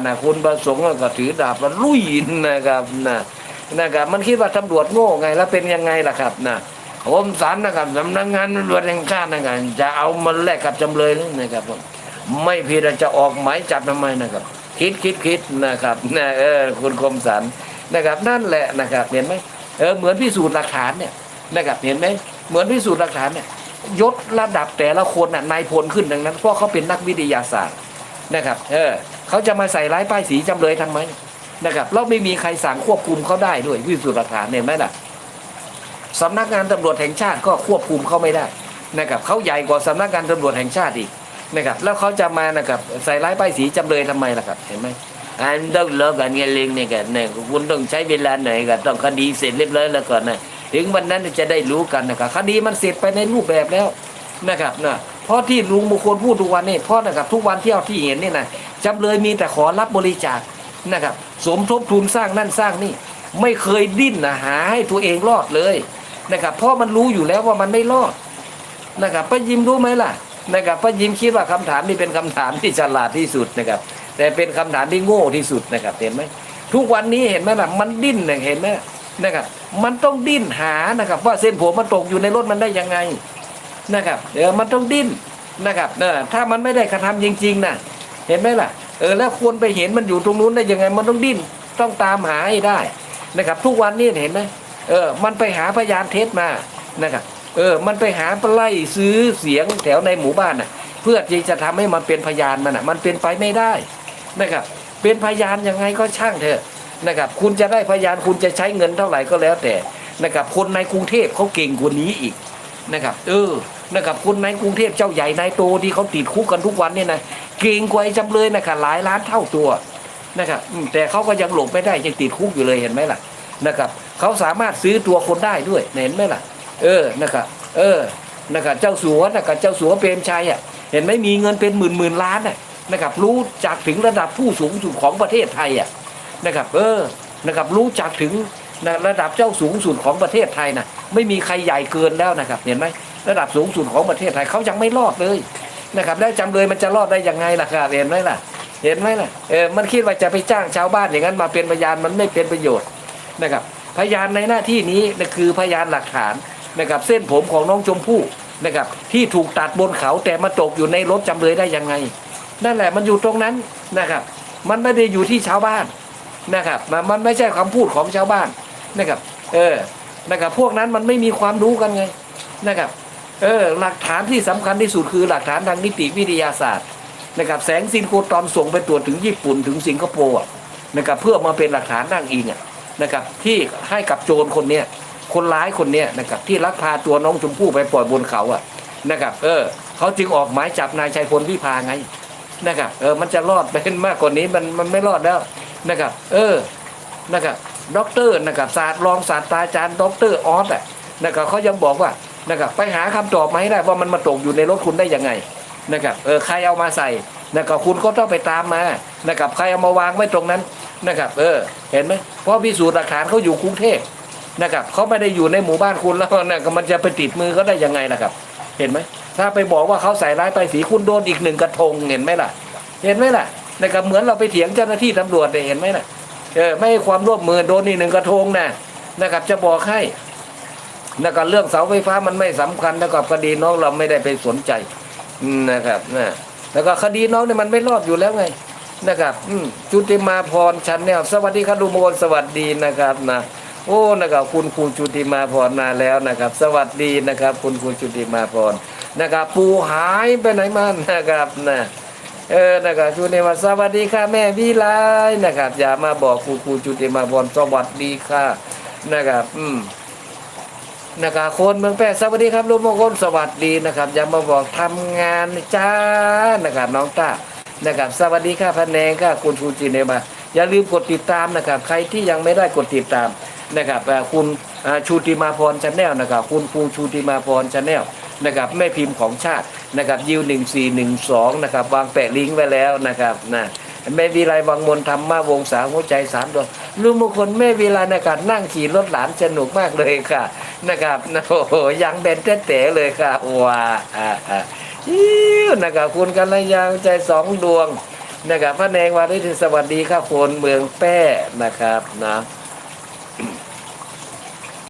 นะคุณประสงค์ก็ถือดาบแล้วลุยนะครับนะนะครับมันคิดว่าตำรวจโง่ไงแล้วเป็นยังไงล่ะครับนะผมสารนะครับสำนักงานตำรวจแห่งชาตินะครับจะเอามันแลกกับจำเลยนะครับผมไม่ผิดจะออกหมายจับทำไมนะครับ คิดคิดคิดนะครับนะเออคุณคมสันนะครับ นั่นแหละนะครับ เห็นไหมเออเหมือนพิสูจน์หลักฐานเนี่ยนะครับเห็นไหมเหมือนพิสูจน์หลักฐานเนี่ยยศระดับแต่ละคนน่ะนายพลขึ้นดังนั้นเพราะเขาเป็นนักวิทยาศาสตร์ นะครับ เออเขาจะมาใส่ร้ายป้ายสีจำเลยทำไมนะครับแล้วไม่มีใครสั่งควบคุมเขาได้ด้วยวิสุทธิหลักฐานเห็นไหมล่ะสำนักงานตำรวจแห่งชาติก็ควบคุมเขาไม่ได้นะครับเขาใหญ่กว่าสำนักงานตำรวจแห่งชาติอีกนะครับแล้วเขาจะมานะครับใส่ร้ายป้ายสีจำเลยทำไมล่ะครับเห็นไหมอันต้องเลิกกันเงี้ยเลงเนี่ยกันเนี่ยคุณต้องใช้เวลาหน่อยกันต้องคดีเสร็จเรียบร้อยแล้วก่อนนะถึงวันนั้นจะได้รู้กันนะครับคดีมันเสร็จไปในรูปแบบแล้วนะครับนะ เพราะที่ลุงมงคลพูดทุกวันนี่เพราะนะครับทุกวันเที่ยวที่เห็นนี่นะจำเลยมีแต่ขอรับบริจาคนะครับ สมทบทุนสร้างนั่นสร้างนี่ ไม่เคยดิ้นนะหาให้ตัวเองรอดเลยนะครับเพราะมันรู้อยู่แล้วว่ามันไม่รอดนะครับป้ายิมรู้ไหมล่ะนะครับป้ายิมคิดว่าคำถามนี้เป็นคำถามที่ฉลาดที่สุดนะครับ แต่เป็นคำถามที่โง่ที่สุดนะครับเห็นไหมทุกวันนี้เห็นไหมล่ะมันดิ้นเห็นไหมนะครับมันต้องดิ้นหานะครับ ว่าเส้นผมมันตกอยู่ในรถมันได้ยังไง นะครับเออมันต้องดิ้นนะครับเออถ้ามันไม่ได้กระทำจริงๆนะเห็นไหมล่ะเออแล้วควรไปเห็นมันอยู่ตรงนู้นได้ยังไงมันต้องดิ้นต้องตามหาให้ได้นะครับ ทุกวันนี้เห็นไหมเออมันไปหาพยานเท็จมานะครับเออมันไปหาไล่ซื้อเสียงแถวในหมู่บ้านน่ะเพื่อที่จะทำให้มันเป็นพยานมันอะมันเป็นไปไม่ได้นะครับเป็นพยานยังไงก็ช่างเถอะนะครับคุณจะได้พยานคุณจะใช้เงินเท่าไหร่ก็แล้วแต่นะครับคนในกรุงเทพเขาเก่งกว่านี้อีก นะครับ เออนะครับคนในกรุงเทพเจ้าใหญ่นายโตที่เขาติดคุกกันทุกวันเนี่ยนะเก่งกว่าไอ้จำเลยนะครับหลายล้านเท่าตัวนะครับแต่เขาก็ยังหลบไม่ได้ยังติดคุกอยู่เลยเห็นไหมล่ะนะครับเขาสามารถซื้อตัวคนได้ด้วยเห็นไหมล่ะ เออนะครับเออนะครับเจ้าสัวนะครับเจ้าสัวเปรมชัยอะเห็นไหมมีเงินเป็นหมื่นหมื่นล้านน่ะนะครับรู้จักถึงระดับผู้สูงสุดของประเทศไทยอะนะครับเออนะครับรู้จักถึง นะระดับเจ้าสูงสุดของประเทศไทยนะไม่มีใครใหญ่เกินแล้วนะครับ เห็นไหมระดับสูงสุดของประเทศไทยเขายังไม่รอดเลยนะครับ แล้วจำเลยมันจะรอดได้ยังไงล่ะครับเห็นไหมล่ะ เห็นไหมล่ะเออมันคิดว่าจะไปจ้างชาวบ้านอย่างนั้นมาเป็นพยานมันไม่เป็นประโยชน์นะครับ พยานในหน้าที่นี้นะคือพยานหลักฐานนะครับ เส้นผมของน้องชมพู่นะครับ ที่ถูกตัดบนเขาแต่มาตกอยู่ในรถจำเลยได้ยังไง นั่นแหละมันอยู่ตรงนั้นนะครับ มันไม่ได้อยู่ที่ชาวบ้านนะครับ มันมันไม่ใช่คำพูดของชาวบ้าน นะครับ เออนะครับพวกนั้นมันไม่มีความรู้กันไงนะครับ เออหลักฐานที่สำคัญที่สุดคือหลักฐานทางนิติวิทยาศาสตร์นะครับแสงซินโครตอนส่งไปตรวจถึงญี่ปุ่นถึงสิงคโปร์อะนะครับเพื่อมาเป็นหลักฐานนั่งอิงนะครับที่ให้กับโจรคนเนี้ยคนร้ายคนเนี้ยนะครับที่ลักพาตัวน้องชมพู่ไปปล่อยบนเขาอะนะครับเออเขาจึงออกหมายจับนายชัยพลวิพาไงนะครับเออมันจะรอดไปมากกว่านี้มันมันไม่รอดแล้วนะครับ เออนะครับ ด็อกเตอร์นะครับศาสตร์รองศาสตราจารย์ด็อกเตอร์ออสอะนะครับเขายังบอกว่านะครับไปหาคำตอบมาให้ได้ว่ามันมาตกอยู่ในรถคุณได้ยังไงนะครับเออใครเอามาใส่นะครับคุณก็ต้องไปตามมานะครับใครเอามาวางไว้ตรงนั้นนะครับเออเห็นไหมเพราะพิสูจน์หลักฐานเขาอยู่กรุงเทพนะครับเขาไม่ได้อยู่ในหมู่บ้านคุณแล้วนะก็มันจะไปติดมือเขาได้ยังไงล่ะครับ เห็นไหมถ้าไปบอกว่าเขาใส่ร้ายไปสีคุณโดนอีกหนึ่งกระทงเห็นไหมล่ะ เห็นไหมล่ะนะครับเหมือนเราไปเถียงเจ้าหน้าที่ตำรวจเนี่ยเห็นไหมล่ะ เออไม่ให้ความร่วมมือโดนอีกหนึ่งกระทงนะนะครับจะบอกให้นะครับเรื่องเสาไฟฟ้ามันไม่สำคัญนะครับคดีน้องเราไม่ได้ไปสนใจนะครับนะแล้วก็คดีน้องเนี่ยมันไม่รอดอยู่แล้วไงนะครับจุติมาพรชันแนลสวัสดีครับลุงมนสวัสดีนะครับนะโอ้นะครับคุณครูจุติมาพรมาแล้วนะครับ สวัสดีนะครับ คุณครูจุติมาพรนะครับ ปูหายไปไหนมานะครับนะ เออนะครับจุติมาสวัสดีค่ะแม่วิไลนะครับ อย่ามาบอกคุณครูจุติมาพรสวัสดีค่ะนะครับ อืมนะครับคนเมืองแพร่สวัสดีครับลุงมงคลสวัสดีนะครับ อย่ามาบอกทำงานจ้านะครับน้องต้านะครับ สวัสดีค่ะพันแนงค่ะคุณฟูจิเนมาอย่าลืมกดติดตามนะครับ ใครที่ยังไม่ได้กดติดตามนะครับคุณชูติมาพรชาแนลนะครับ คุณครูชูติมาพรชาแนล นะครับแม่พิมพ์ของชาตินะครับยิวหนึ่งสี่หนึ่งสองนะครับวางแปะลิงก์ไว้แล้วนะครับนะแม่วิไลวังมนธรรมาวงศาหัวใจสามดวงลุงมงคลแม่วิไลนะครับนั่งขี่รถหลานสนุกมากเลยค่ะนะครับโอ้โหยังเบนเต๋เลยค่ะว้าอ่าอ่าอิ้วนะครับคุณกันระยางใจสองดวงนะครับพระแนงวาริศสวัสดีครับคนเมืองแป้นะครับนะ